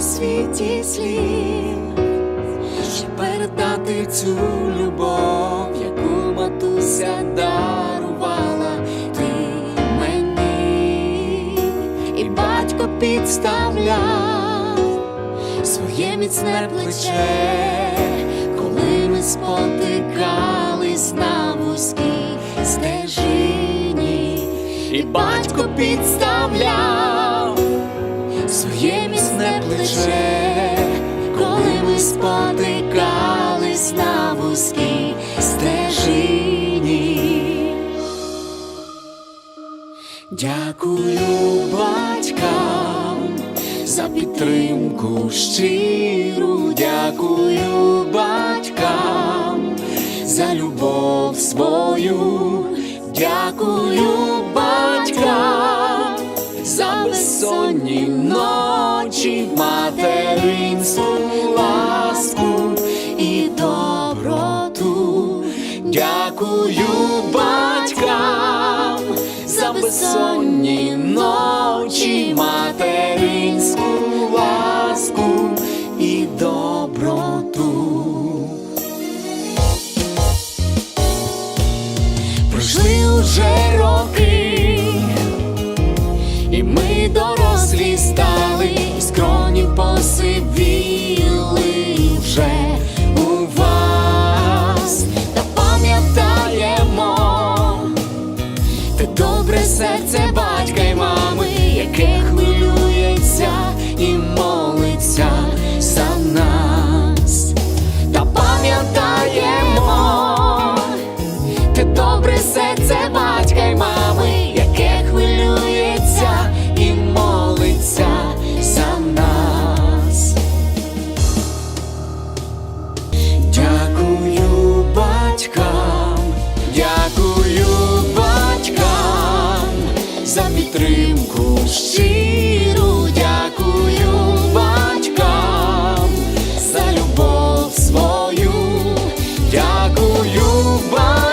світі слів, щоб передати цю любов, яку матуся дарувала ти мені, і батько підставляв своє міцне плече, коли ми спотикались на вузькій стежині, і батько підставляв міцне плече, коли ми спотикались на вузькій стежині. Дякую батькам за підтримку щиру, дякую батькам за любов свою, дякую батькам за безсонні ночі, материнську ласку і доброту. Дякую батькам за безсонні ночі, материнську ласку і доброту. Пройшли уже дякую батькам. За підтримку щиру, дякую батькам. За любов свою, дякую батькам